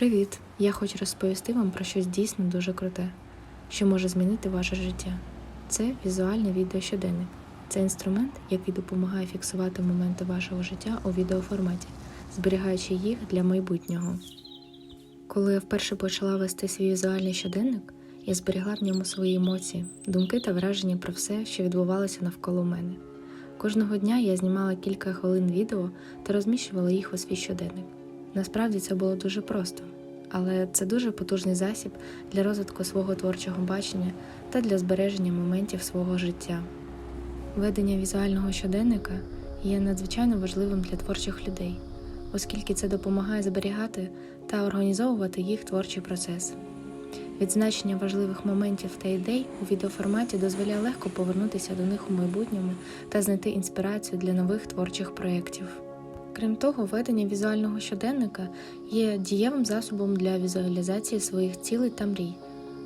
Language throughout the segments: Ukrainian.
Привіт! Я хочу розповісти вам про щось дійсно дуже круте, що може змінити ваше життя. Це візуальний відеощоденник. Це інструмент, який допомагає фіксувати моменти вашого життя у відеоформаті, зберігаючи їх для майбутнього. Коли я вперше почала вести свій візуальний щоденник, я зберігла в ньому свої емоції, думки та враження про все, що відбувалося навколо мене. Кожного дня я знімала кілька хвилин відео та розміщувала їх у свій щоденник. Насправді це було дуже просто, але це дуже потужний засіб для розвитку свого творчого бачення та для збереження моментів свого життя. Ведення візуального щоденника є надзвичайно важливим для творчих людей, оскільки це допомагає зберігати та організовувати їх творчий процес. Відзначення важливих моментів та ідей у відеоформаті дозволяє легко повернутися до них у майбутньому та знайти інспірацію для нових творчих проєктів. Крім того, ведення візуального щоденника є дієвим засобом для візуалізації своїх цілей та мрій.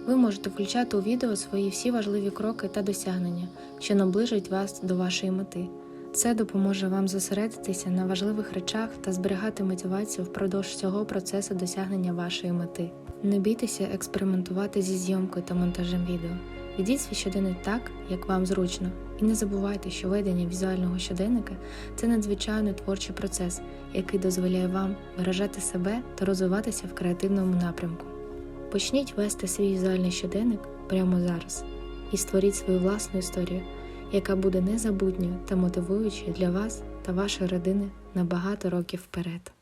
Ви можете включати у відео свої всі важливі кроки та досягнення, що наближують вас до вашої мети. Це допоможе вам зосередитися на важливих речах та зберігати мотивацію впродовж всього процесу досягнення вашої мети. Не бійтеся експериментувати зі зйомкою та монтажем відео. Ведіть свій щоденник так, як вам зручно, і не забувайте, що ведення візуального щоденника це надзвичайно творчий процес, який дозволяє вам виражати себе та розвиватися в креативному напрямку. Почніть вести свій візуальний щоденник прямо зараз і створіть свою власну історію, яка буде незабутньою та мотивуючою для вас та вашої родини на багато років вперед.